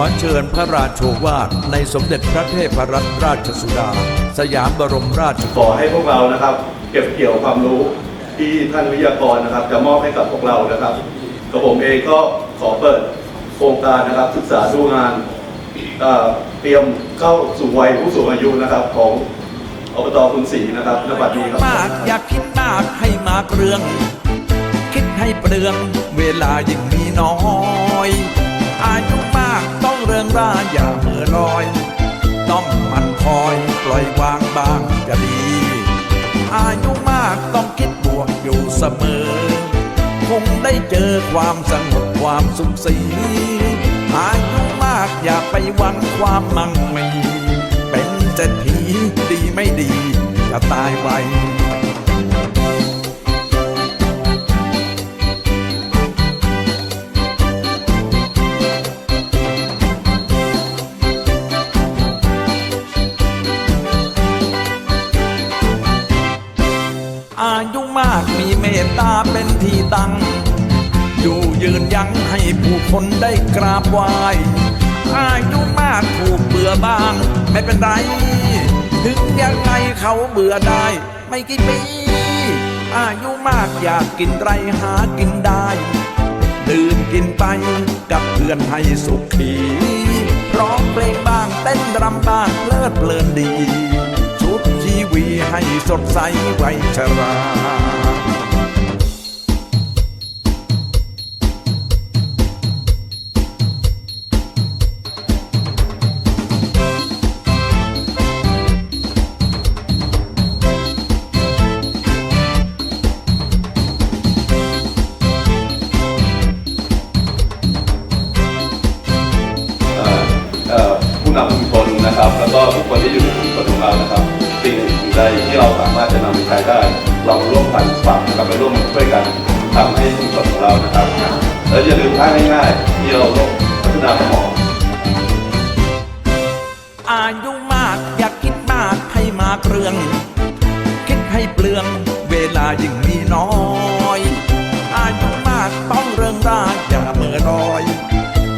อเชิญพระราชโชวาทในสมเด็จพระเทพรัตนราชสุดา สยามบรมราชขอให้พวกเรานะครับ เก็บเกี่ยวความรู้ที่ท่านวิทยากรนะครับ จะมอบให้กับพวกเรานะครับกระผมเองก็ขอเปิดโครงการนะครับศึกษาดูงานเอ่อเตรียมเข้าสู่วัยผู้สูงอายุนะครับของอบตคุณศรีนะครับนบัดนี้ครับมากอยากคิดมากให้มากเรื่อง คิดให้เปลือง เวลายิ่งมีน้อย อายุมากต้อง เริงร่าอย่าเหม่อลอย ต้องมันคอยปล่อยวางบางจะดี อายุมากต้องคิดบวกอยู่เสมอ คงได้เจอความสงบความสุขสีอายุมากอย่าไปหวังความมั่งมีเป็นเศรษฐีดีไม่ดีจะตายไว ยุมากมีเมตตาเป็นที่ตั้ง อยู่ยืนยั้งให้ผู้คนได้กราบไหว้อายุมากถูกเบื่อบ้าง ไม่เป็นไร ถึงยังไงเขาเบื่อได้ ไม่กี่ปี อายุมากอยากกินไรหากินได้ ดื่มกินไปกับเพื่อนให้สุขีร้องเพลงบ้างเต้นรำบ้างเพลิดเพลินดี วีให้สดใสไว้ชรา รถจะนำไปใช้ได้เราร่วมกันปรับนะครับไปร่วมช่วยกันทำให้ชุมชนของเรานะครับ แล้วอย่าลืมท่าง่ายๆที่เราต้องพัฒนาสมองอายุมากอยากคิดมากให้มากเรื่อง คิดให้เปลืองเวลายิ่งมีน้อย อายุมากต้องเริงร่าอย่าเมื่อลอย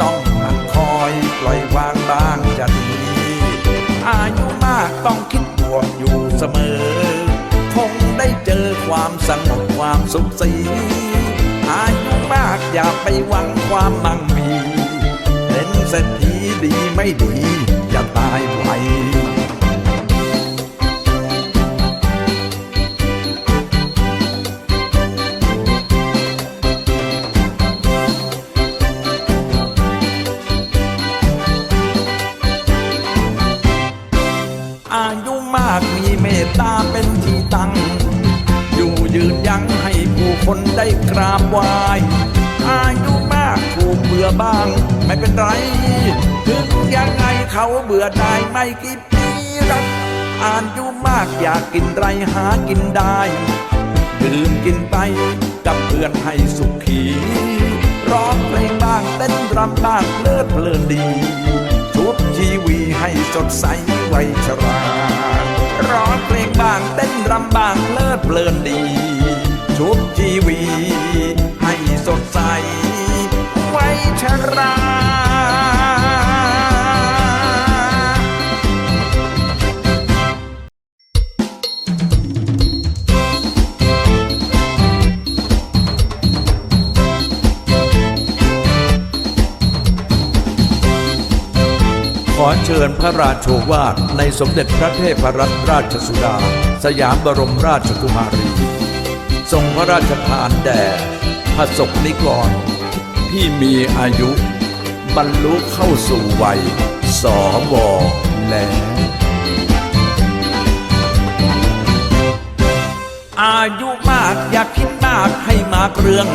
ต้องหมันคอยปล่อยวางบ้างจะดีอายุมากต้องคิดบวกอยู่เสมอ อความสงบความสุขสีอายุมากอย่าไปหวังความมั่งมี เป็นเศรษฐีดีไม่ดี อย่าตายไว ทั้งให้ผู้คนได้กราบไหว้อายุมากถูกเบื่อบ้าง ไม่เป็นไร ถึงยังไงเขาเบื่อได้ไม่กี่ปีรักอายุมากอยากกินไรหากินได้ดื่มกินไปกับเพื่อนให้สุขี ร้องเพลงบ้างเต้นรำบ้างเพลิดเพลินดีชุบชีวีให้สดใสไวยชรา ร้องเพลงบ้างเต้นรำบ้างเพลิดเพลินดี ชุบชีวีให้สดใส ไวยชราขอเชิญพระราชโชวาทในสมเด็จพระเทพรัตนราชสุดา สยามบรมราชกุมารี ทรงพระราชทานแด่พระสกนิกร ที่มีอายุ บรรลุเข้าสู่วัยสวแล้วอายุมากอยากคิดมากให้มากเรื่อง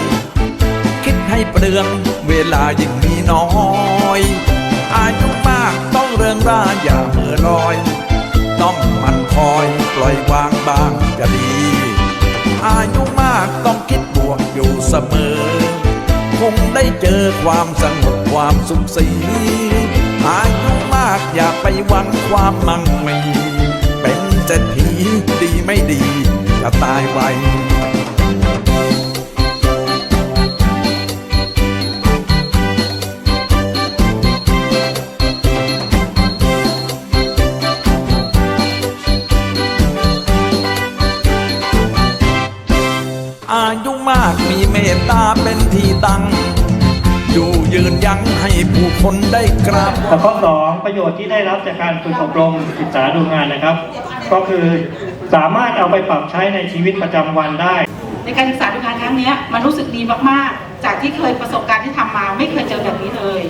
คิดให้เปลืองเวลายิ่งมีน้อยอายุมากต้องเริงร่าอย่าเหม่อลอย ต้องมันคอยปล่อยวางบางจะดี อายุมากต้องคิดบวกอยู่เสมอ คงได้เจอความสงบความสุขสีอายุมากอย่าไปหวังความมั่งมีเป็นเศรษฐีดีไม่ดีจะตายไวคนได้กราบไหว้แล้วข้อสองประโยชน์ที่ได้รับจากการฝึกอบรมศึกษาดูงานนะครับ ก็คือสามารถเอาไปปรับใช้ในชีวิตประจำวันได้ ในการศึกษาดูงานครั้งเนี้ยมันรู้สึกดีมากๆ จากที่เคยประสบการณ์ที่ทำมาไม่เคยเจอแบบนี้เลย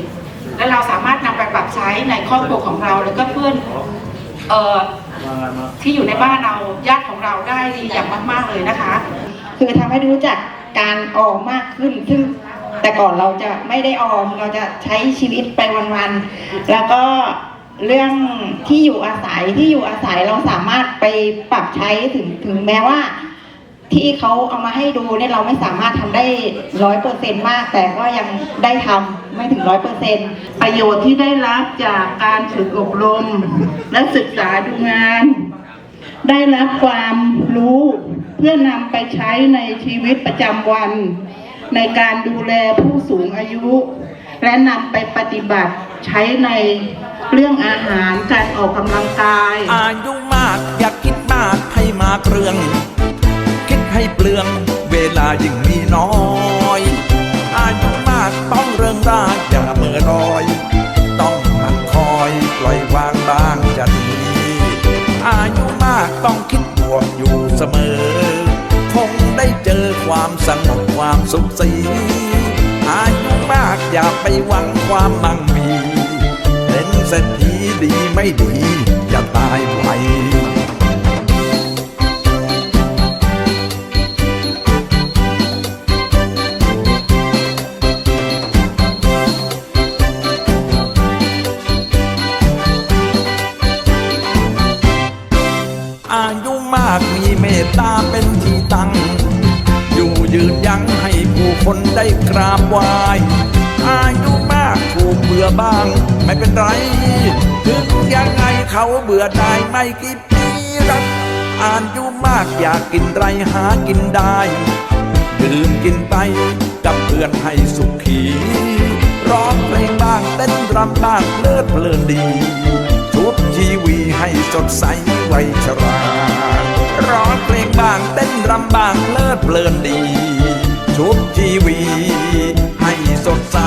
และเราสามารถนำไปปรับใช้ในครอบครัวของเราแล้วก็เพื่อนเอ่อที่อยู่ในบ้านเราญาติของเราได้ดีอย่างมาก ๆเลยนะคะ คือทำให้รู้จักการออมมากขึ้นซึ่ง แต่ก่อนเราจะไม่ได้ออมเราจะใช้ชีวิตไปวันๆแล้วก็เรื่องที่อยู่อาศัยที่อยู่อาศัยเราสามารถไปปรับใช้ถึงถึงแม้ว่า ที่เขาเอามาให้ดูเนี่ยเราไม่สามารถทำได้ร้อยเปอร์เซ็นมาก แต่ก็ยังได้ทำไม่ถึงร้อยเปอร์เซ็นประโยชน์ที่ได้รับจากการฝึกอบรม และศึกษาดูงาน ได้รับความรู้เพื่อนำไปใช้ในชีวิตประจำวัน ในการดูแลผู้สูงอายุ และนำไปปฏิบัติใช้ในเรื่องอาหารการออกกำลังกาย อายุมากอยากคิดมากให้มากเรื่อง คิดให้เปลืองเวลายิ่งมีน้อยอายุมากต้องเรื่องราอย่าเมื่อรอย ต้องหมันคอยปล่อยวางบ้างจะดี อายุมากต้องคิดบวกอยู่เสมอ คงได้เจอความสง สุขสีอายุมากอย่าไปหวังความมั่งมี เป็นเศรษฐีดีไม่ดี คนได้กราบไหว้อายุมากถูกเบื่อบ้าง ไม่เป็นไร ถึงยังไงเขาเบื่อได้ไม่กี่ปีรักอายุมากอยากกินไรหากินได้ดื่มกินไปกับเพื่อนให้สุขี ร้องเพลงบ้างเต้นรำบ้างเลิดเพลินดีชุบชีวีให้สดใสไวชรา ร้องเพลงบ้างเต้นรำบ้างเลิดเพลินดี ชุบชีวีให้สดใส